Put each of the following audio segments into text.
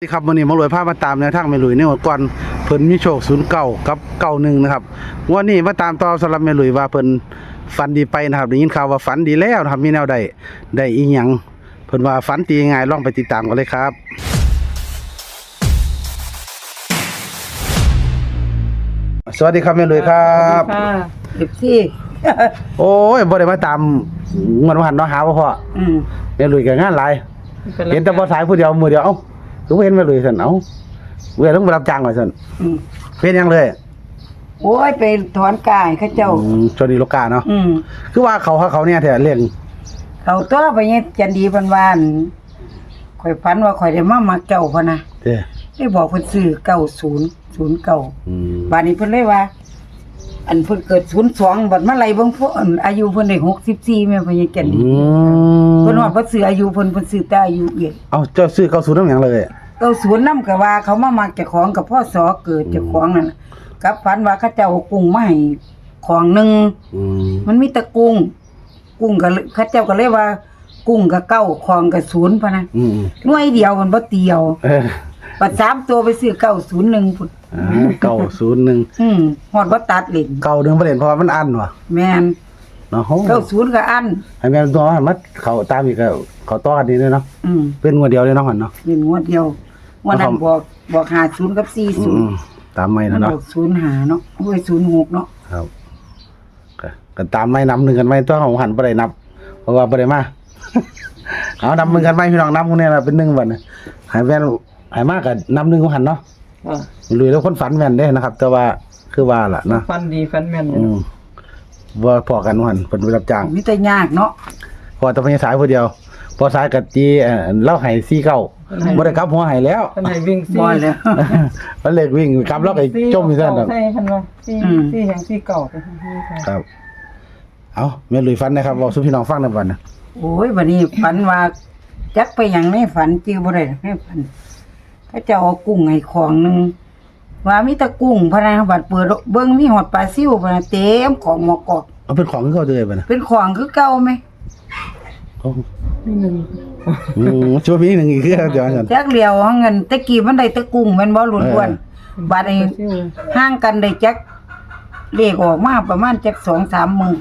สวัสดีครับวันนี้หมารวยภาพมาตามแนวทางเมลุยในวันก่อนเพิ่นมีโชคศูนย์เก่ากับเก่าหนึ่งนะครับงวันนี้มาตามต่อสำหรับเมลุยว่าเพิ่นฝันดีไปนะครับได้ยินข่าวว่าฝันดีแล้วนะครับมีแนวใดได้อีหยังเพิ่นว่าฝันดียังไงลองไปติดตามกันเลยครับสวัสดีครับเมลุยครับค่ะสิบสี่โอ้ยบ่ได้มาตามงวดวันหันเนาะหาว่าพ่ออืมเมลุยก็งานหลายเห็นแต่บ่สายผู้เดียวมือเดียวเอ้า รู้เห็นเมลุยซั่นเอ้าเว้ยต้องไปรับจ้างว่าซั่นอืมเป็นหยังเลยโอ้ยไปถอนกายเข้าเจ้า อืมชนดีโลกาเนาะอืมคือว่าเขาเขาเขาเนี่ยแท้เรื่องเขาตัวไปเนี่ยจันดีพันวานข่อยฝันว่าข่อยได้มามักเจ้าพะนะเด้อได้บอกเพิ่นซื้อเก้าศูนย์ศูนย์เก้าอืมบาดนี้เพิ่นเลยว่า อันเพิ่นเกิดศูนย์สองบัดมาไล่เบิ่งพวกอันอายุเพิ่นได้หกสิบสี่แม่นเพิ่นยังจันดีอืมเพิ่นว่าเพิ่นซื้ออายุเพิ่นเพิ่นซื้อแต่อายุเอียเอาเจ้าซื้อเข้าสู่น้ำหยังเลยเก้าศูนย์นำก็ว่าเขามามักเจ้าของกับพ่อสอเกิดเจ้าของนั่นน่ะกับฝันว่าเขาเจ้าเอากุ้งมาให้ของหนึง อืมมันมีแต่กุ้ง กุ้งก็เลยเขาเจ้าก็เลยว่า กุ้งกับเก้าคองกับศูนย์พะนะอืมหน่วยเดียวมันบ่เตียวเออปัดสามตัวไปซื้อเก้าศูนย์หนึ่งพุ่นอ่าเก้าศูนย์หนึ่งอืมฮอดบ่ตัดเล่นเก้าหนึ่งประเด็นเพราะว่ามันอันว่ะแม่น เนาะโหเก้าศูนย์ก็อันให้แม่นตัวมันเขาตามอีกก็เขาต่อกันนี่เลยเนาะอืมเป็นงวดเดียวเลยเนาะหันเนาะเป็นงวดเดียวงวดนั้นบอกบอกหาศูนย์กับสี่อืศูนย์มตามไม่มันะนบเนาะอกศูนย์หาเนาะโอ้ยศูนย์หกเนาะครับก็ก็ตามไม่นำหนึ่งกันไม่ตัวของหันบ่ได้นับ เพราะว่าบ่ได้มา เอานำมือกันไม่พี่น้องนำพวกเนี้ยนะเป็นหนึ่งวันนะหายแว่นหายมากกับนำหนึ่งของหันเนาะอ่าลุยแล้วคนฝันแม่นได้นะครับ แต่ว่าคือว่าล่ะนะ ฟันดีฟันแม่นอยู่อืม ว่าพอกันหันเป็นไปรับจ้างมีแต่ยากเนาะพอแตะพยสายผู้เดียว พอสายกับจีเอ่อเล่าไห้ซี่เก้าบ่ได้กลับหัวไห้แล้วท่านให้วิ่งซี่บ่แล้ว มันเล็กวิ่งกลับแล้วก็จมอยู่ซั่นน่ะ ใช่คันว่าซี่อืม ซี่แห่งซี่เก่าไปทางนี้ค่ะ ครับ เอาแม่ลุยฝันนะครับบอกสู่พี่น้องฟังนำก่อนนะโอ้ยวันนี้ฝันว่าจักไปหยังในฝันจื้อบ่ได้ในฝันเขาเจะเอากุ้งให้ของหนึง ว่ามีแต่กุ้งพะนะบัดเปิดเบิ่งมีหอดปลาซิวพะนะเต็มของหมอกอก เอาเป็นของที่เขาเลยไปนะเป็นของคือเก่าไหมโอ้นี่หนึ่งอืมช่วยพี่หนึ่งอีกคือเดี๋ยวกัน จักเหลียวเอาเงินตะกี้มันได้แตะกุ้งแม่นบ่หลุดอ้วนเอบัดนี้ซิ่วห่างกันได้จักเลขออกมาประมาณจัก2-3มื้อ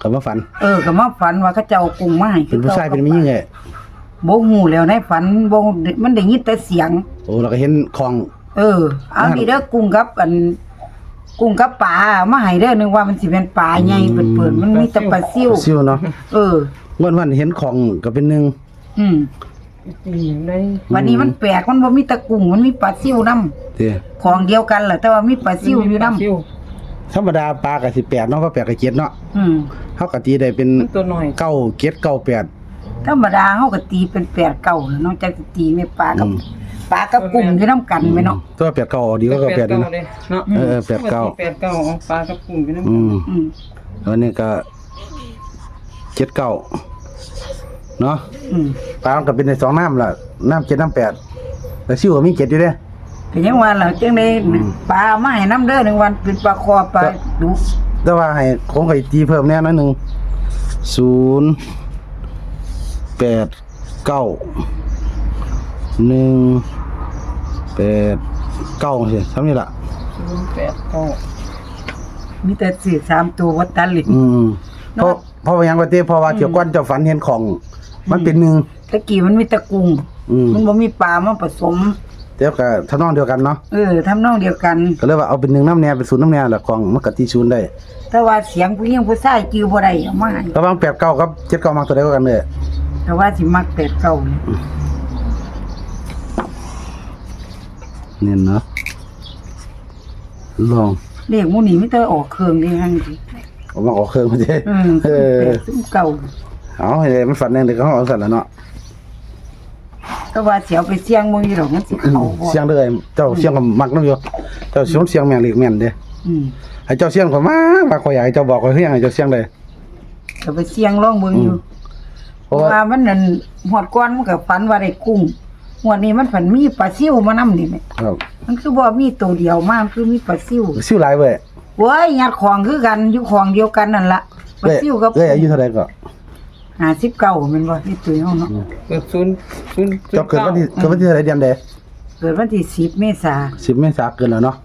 ก็มาฝัน เออก็มาฝันว่าเขาเจ้าเอากุ้งมาให้เป็นผู้ชายเป็นผู้หญิงไงบ่ฮู้แล้วในฝันบ่มันได้ยินแต่เสียง โอ้เราก็เห็นของ เออ เอาดีเด้อกุ้งกับอันกุ้งกับปลามาให้เด้อนึกว่ามันสิเป็นปลาใหญ่เปิดๆมันมีแต่ปลาซิวซิวเนาะเออวันวันเห็นของก็เป็นหนึ่งอืมตีอย่างได้วันนี้มันแปลกมันบ่มีแตะกุ้งมันมีปลาซิวนํเด้อของเดียวกันแหละแต่ว่ามีปลาซิวอยู่นํซิ่วธรรมดาปลากับสิแปดเนาะก็แปดกับเจ็ดเนาะอืมเขากะตีได้เป็นมันตัวหน่อยเก้าเจ็ดเก้าแปดธรรมดาเฮาก็ตีเป็นแปดเก่าเนาะจักสิตีแม่ปลากับอืม ปลากับกุ้งอยู่นํกันแม่เนาะตัวแปดเก้าดีก็เก้าแปดนี่เนาะเลยเนาะเออเออแปดเก้าแปดเก้าเอาปลากับกุ้งไปนั่นอืมอืมวันนี้ก็เจ็ดเก้าเนาะอืมปลามันก็เป็นในสองน้ำล่ะน้ำเจ็ดน้ำแปดแต่ซิวก็มีเจ็ดอยู่เด้ก็ยังว่าล่ะจังได๋ปลามาให้นํเด้อหนึ่งวันเป็นปลาคอปลาดุแต่ว่าให้คงไก่ตีเพิ่มแน่นอนหนึ่งศูนย์แปดเก้าหนึ่ง แปดเก้าสิทำนี่ล่ะ ศูนย์แปดเก้ามีแต่สื่อสามตัววัดตันลินอืมเพราะเพราะว่าหยังว่าเต้เพราะว่าเกี่ยวก้อนเจ้าฝันเห็นของ มันเป็นหนึ่ง ตะกี้มันมีแตะกุ้งอืม มันบ่มีปลามาผสม เดี๋ยวก็ทำนองเดียวกันเนาะเออทำนองเดียวกัน ก็เลยว่าเอาเป็นหนึ่งน้ำแน่เป็นศูนย์น้ำแน่แหละของมันก็ตีศูนย์ได้แต่ว่าเสียงผู้หญิงผู้ชายจือบ่ได้เอามาให้ระหว่างแปดเก้ากับเจ็ดเก้ามาตัวใดก็กันเลยแต่ว่าสิมักเป็ดเก่านี่ เนี่ยเนาะลองเรียกหมู่นี้มีแต่ออกเครื่องเดีหั่นสิเอามาออกเครื่องมาเจ้อืมเออเป็ดซุ่มเก่าเอาให้มันฝันแน่เด็กเขาเอาสั่นแล้วเนาะแต่ว่าเสียวไปเสียงมึงอยู่ดอกมันสิอืมเข้าบ่เสียงเลยเจ้าเสียงก็มักน้ำอยู่เจ้าเสียงเสียงแม่นเล็กแม่นเด้อืมให้เจ้าเสียงก็มามาขอยอยากให้เจ้าบอกว่าเฮียงให้เจ้าเสียงเลย ก็ไปเสียงร้องเบิ่งอยู่เพเพราะราะว่าว่ามันนั่นหวดก่อนมันก็ฝันว่าได้กุ้ง หวดนี้มันฝันมีปลาซิวมานํนี่แหละครับมันคือบ่มีตัวเดียวมามันคือมีปลาซิวซิ่วหลายเว้ยโว้ยยัดของคือกันอยู่ของเดียวกันนั่นละปลาเอ้ยซิวกับเอ้ยอายุเท่าไหร่ก็หาสิบเก้าแมันบ่ที่ตุ้ยเฮาเนาะเกิดศูนย์ศูนย์เจ้าเกิดวันที่เกิดวันที่เท่าไหร่เดือนใดเกิดวันที่10เมษาสิบเมษาเกินแล้วเนาะ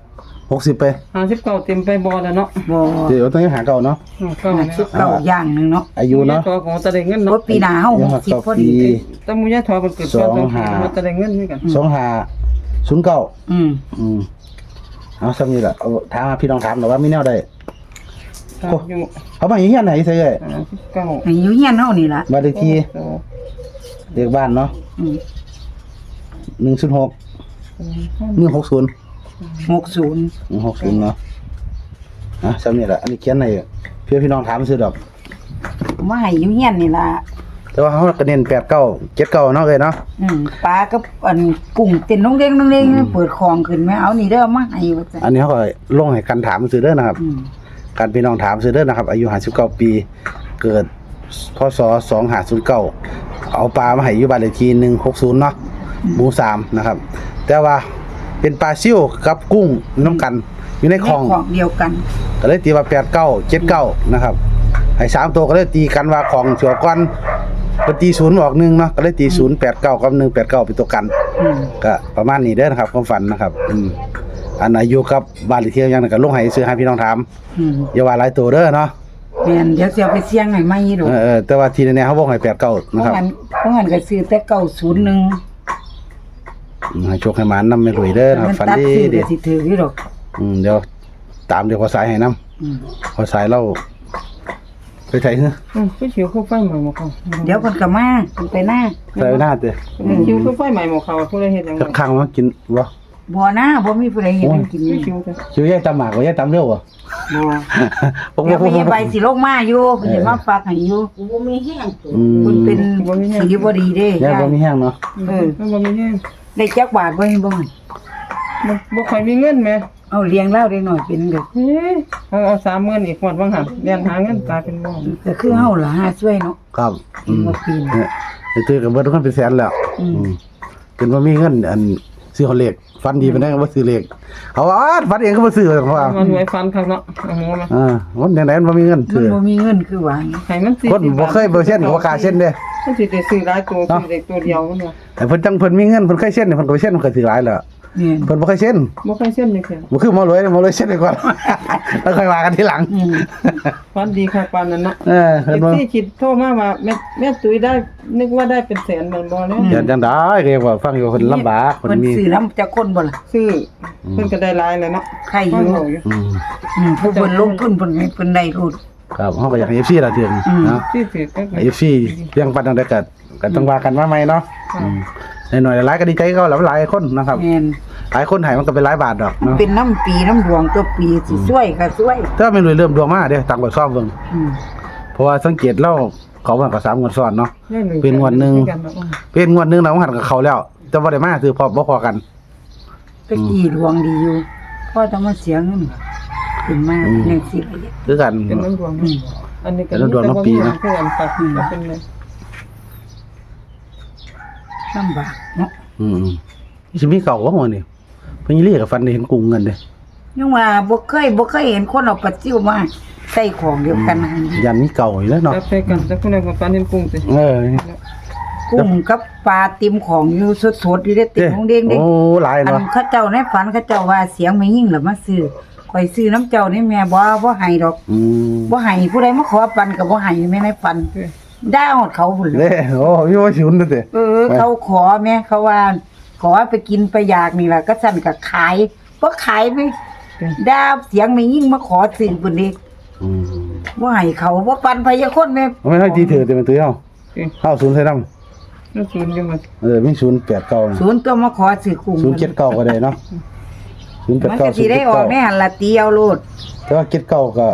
หกสิบไปห้าสิบเก้าเต็มไปบ่แล้วเนาะบ่เดี๋ยวต้องหาเก่าเนาะเก้าสิบเก้าอย่างหนึงเนาะอายุเนาะตัวของตะได้เงินรเนาะถปีหน้าเฮาเดี๋ยว60พอดีปีแต่มุยะทอมันเกิดสองห้าตะได้เงินด้วยกันสองหาศูนย์เก้าอืมอืมเอาซ้ำนี่แหละเอาถามพี่น้องถามหน่อยว่ามีแนวใดครับอยู่เอามาอย่างเงี้ยไหนใส่เลยห้าสิบเก้าให้อยู่เฮียนเฮานี่ล่ะบ้านเลขที่เด็กบ้านเนาะอืมหนึ่งศูนย์หกหนึ่งหกศูนย์ 60หนึ่งหกศูนย์เนาะอะซ้ำนี่แหละอันนี้เขียนในเพื่อพี่น้องถามซื้อดอกมาให้อยู่เฮียนนี่ล่ะแต่ว่าเขาก็เน้นแปดเก้าเจ็ดเก้าเนาะเลยเนาะอืมปลากับอันกุ้งเต้นน้องเด้งน้องเด้งเปิดคลองขึ้นแม่เอานี่เด้อมาให้ว่าซั่นอันนี้เขาก็ลงให้กันถามซื้อเด้อนะครับอืมการพี่น้องถามซื้อเด้อนะครับ อายุ59ปี เกิดพศ2509เอาปลามาให้อยู่บ้านเลขที่160เนาะหมู่3นะครับ แต่ว่า เป็นปลาซิ่วกับกุ้งน้ำกัน อยู่ในคลองในคลองเดียวกัน ก็เลยตีว่า89 79นะครับให้สามตัวก็เลยตีกันว่าของเสือก้อนก็ตีศูนย์ออกหนึ่งเนาะก็เลยตีศูนย์แปดเก้ากับหนึ่งแปดเก้าเป็นตัวกันอืมก็ประมาณนี้เด้อนะครับความฝันนะครับอืมอันอายุกับบ้านเลขที่ยังนั้นก็ลงให้ซื้อให้พี่น้องถามอืมอย่าว่าหลายตัวเด้อเนาะแม่นเดี๋ยวสิเอาไปเสี่ยงให้ใหม่ดอกเออเออแต่ว่าทีนี้เขาบอกให้แปดเก้าเพนะราะครับงั้นเพราะงั้นก็ซื้อแต่เก้าศูนย์หนึ่งอืม ให้โชคให้หมานำไม่รวยเด้อนะครับมันฝันตัดดีซื้อดีก็สิถืออยู่ดอกอืมเดี๋ยวตามเดี๋ยวขอสายให้นํอืมขอสายเราไปใส่เฮ้ออืมผู้ชิวผู้ไฟใหม่หมดเขาเดี๋ยวเพิ่นก็มาเพิ่นไปหน้าใส่ไว้หน้าเด้อผู้ชิวผู้ไฟใหม่หมดเขาผู้ใดเฮ็ดหยังจะข้างมากินบ่บ่หน้าบ่มีผู้ใดเห็นมันกินผู้นี่ชิวจ้ะคิวยายตำหมากบ่ยายตำเร็วบ่บ่ผมเดี๋ยวผมไปใบสิลงมาอยู่เพิ่นสิมาฝากให้อยู่อืมเพิ่นเป็นสีบ่ดีเด้ยายบ่มีแห้งเนาะเออมันบ่มีเงิน ได้จักบาทบ่ให้บ่หั่นบ่บ่ค่อยมีเงินแหมเอาเลี้ยงเล่าได้หน่อยเป็นเด้อเฮ้ยเอาเอา30,000อีกหมดว่างหั่นเรียนหาเงินกลายเป็นบ่ก็คือเฮาล่ะหาช่วยเนาะครับอืมบ่ปีน เนี่ยไอ้ตื้อกับเบิดทุกคนเป็นแสนแล้วอืม อืมเป็นว่ามีเงินอันซื้อของเลขฟันดีไปได้ก็บ่ซื้อเลขเอาว่าฟันเองก็บ่ซื้อเพราะว่ามันรวยฟันคักเนาะโอ้โหแม่อ่ามันจังไดมันบ่มีเงินมันซื้อบ่มีเงินคือว่าให้มัน40คนบ่เคยเบ่เช่นก็บ่กล้าเช่นเด้ มันสิได้ซื้อหลายตัวซื้อเด็กตัวเดียวมันว่าแต่เพิ่นจังเพิ่นมีเงินเพิ่นเคยเช่นเพิ่นก็ไปเช่นเพิ่นก็ถือหลายแล้วเนี่ยเพิ่นบ่เคยเช่นบ่เคยเส้นนี่คือบ่คือหมอรวยหมอรวยเช่นไปก่อน แล้วค่อยว่ากันทีหลัง อืมฟันดีค่ะปานนั้นเนาะเออเพิ่นบ่ที่คิดโทรมาว่าแม่แม่ตุ้ยได้นึกว่าได้เป็นแสนแม่นบ่เนาะอย่าจังได้เรียกว่าฟังอยู่เพิ่นลำบากเพิ่เพิ่นนมีซื้อน้ำจากคนบ่ล่ะซื้อเพิ่นก็ได้หลายแล้วเนาะใครอฟังยู่เขาอยู่อืมอืมผู้เพิ่นลงทุนเพิ่นให้เพิ่นได้รูด ครับเฮาก็อยากให้ FC ล่ะถึงอืมเนาะที่ถือก็ไอ้ฟี่เรื่องปันจังได้ก็ก็ต้องว่ากันว่าไหมเนาะอืมหน่อยๆหลายก็ดีใจก็หลายหลายคนนะครับแม่นหลายคนใหายมันก็เป็นหลายบาทดอกเนาะเป็นน้ำปีน้ำดวงตัวปีสิช่วยก็ช่วยถ้าไม่รวยเริ่มดวงมาเด้อตังค์ไปซ่อมเบิ่งอืมเพราะว่าสังเกตแล้วเขาว่าก็สามงวดซ้อนเนาะได้หเป็นงวดหนึ่งกันเนาะเป็นงวดหนึงเราหันกับเขาแล้วแต่บ่ได้มาคือพอบ่พอกันตะกี้ดวงดีอยู่พ่อต้องมาเสียเงิน ขึ้นมาอืมจังซี่เลยคือกัน เป็นน้ำดวงอืม อันนี้ก็เป็นน้ำดวงน้ำปีนะคืออันปักก็เป็นเลยลำบากเนาะอืมสิมีเก่าบ่หัวนี่เพิ่นเรียกกับฟันได้เห็นกุ้งเงินเด้ยังว่าบ่เคยบ่เคยเห็นคนเอาปลาซิวมาใส่ของเดียวกันนะยันมีเก่าอยู่แล้วเนาะจับใส่กันแต่คนนั้นก็ปันเห็นกุ้งสิเออกุ้งกับปลาติมของอยู่สดๆอยู่ได้ติมของเด้งเด้โอ้หลายอันเนาะเขาเจ้าในฝันเขาเจ้าว่าเสียงไม่ยิ่งหรือมาซื้อ ข่อยซื้อน้ำเจ้านี่แม่บ่บ่ให้ดอกอืมบ่ให้ผู้ใดมาขอปันก็บ่ให้แม่ในฝันได้หมดเขาพุ่นเลย เด้โอ้มีว่าสิหุ่นเด้อ เออเขาขอแม่เขาว่า ขอไปกินไปอยากนี่ล่ะก็สั่นก็ขายบ่ขายไปดาวเสียงไม่ยิ่งมาขอซื้อพุ่นเด้อืมบ่ให้เขาบ่ปันพยาคนแม่ไม่ให้ตีเถือแต่มันตื้อเฮาสิเฮาศูนย์ใส่นำแล้วศูนย์อยู่มันเออมีศูนย์แปดเก้าศูนย์ตัวมาขอซื้อกุ้งศูนย์เจ็ดเก้าก็ได้เนาะ ศูนย์แปดมันเก้าก็ศูสินย์ได้เจ็ดออกเก้าในหันละเตียวโลดแต่ว่าเจ็ดเก้าก็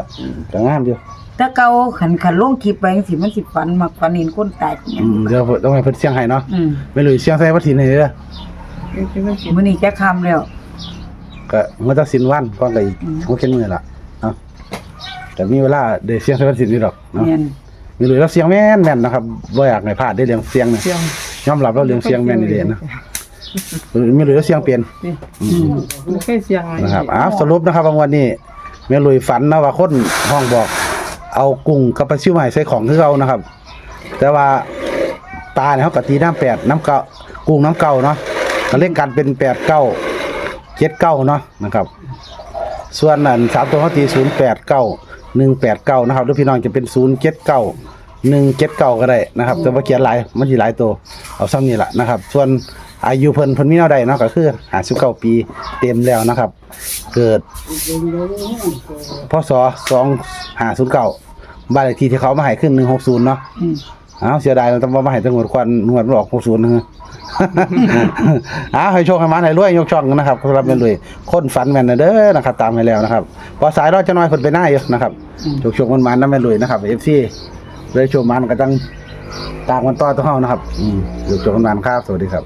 ก็งามอยู่ถ้าเก่าขันขันลงคลิปไปจังซี่มันสิฝันมักฝันเห็นคนตายอืมเดี๋ยวต้องให้เพิ่นเสียงให้เนาะอืมไม่รู้เสียงใส่วัดถิ่นให้เด้อที่มันสิมื้อนี้จะค่ำแล้ว ก็มันจะสิ้นวันก่อนก็อีกอืมบ่เข็นมือละเนาะแต่มีเวลาได้เสียงใส่วัดถิ่นนี่ดอกเนาะแม่นมีรู้แล้วเสียงแม่นแม่นนะครับบ่อยากให้พลาดได้เรื่องเสียงเนี่ยเสียง ยอมรับแล้วเรื่องเสียงแม่นนี่เด้นะ มีรู้แล้วเสียงเปลี่ยนนี่อืมบ่เคยเสียงอะไรนะครับอ้าวสรุปนะครับว่าวันนี้แม่ลุยฝันนะว่าคนห้องบอก เอากุ้งกับปลาซิวมาให้ใส่ของคือเรานะครับ แต่ว่าปลาเนี่ยเขากตีน้ำแปดน้ำเก่ากุ้งน้ำเก่าเนาะก็เลขกันเป็นแปดเก้าเจ็ดเก้าเนาะนะครับ ส่วนนั้นสามตัวเขาตีศูนย์แปดเก้าหนึ่งแปดเก้านะครับหรือพี่น้องจะเป็นศูนย์เจ็ดเก้าหนึ่งเจ็ดเก้าก็ได้นะครับ แต่ว่าเขียนหลายมันสิหลายตัวเอาซ้ำนี่แหละนะครับ ส่วน อายุเพิ่นเพิ่นมีเท่าใดเนาะก็คือห้าสิบเก้าปีเต็มแล้วนะครับ เกิดพศสองห้าศูนย์เก้าบ้านเลขที่ที่เขามาให้ขึ้นหนึ่งหกศูนย์เนาะอืมอ้าวเสียดายเราต้องมาให้ตังวดควันงวดมันออกหกศูนย์นะฮะอ้าวให้โชคให้มันให้รวยยกช่องนะครับสำหรับแม่นรวยคนฝันแม่นนะเด้อนะครับ ตามให้แล้วนะครับพอสายเราจะน้อยคนไปหน้าอยู่นะครับโชคโชคมันมันนะแม่นรวยนะครับเอฟซีเลยโชคมันก็ต้องตามกันต่อตัวเฮานะครับอืมโชคโชคมันมันครับสวัสดีครับ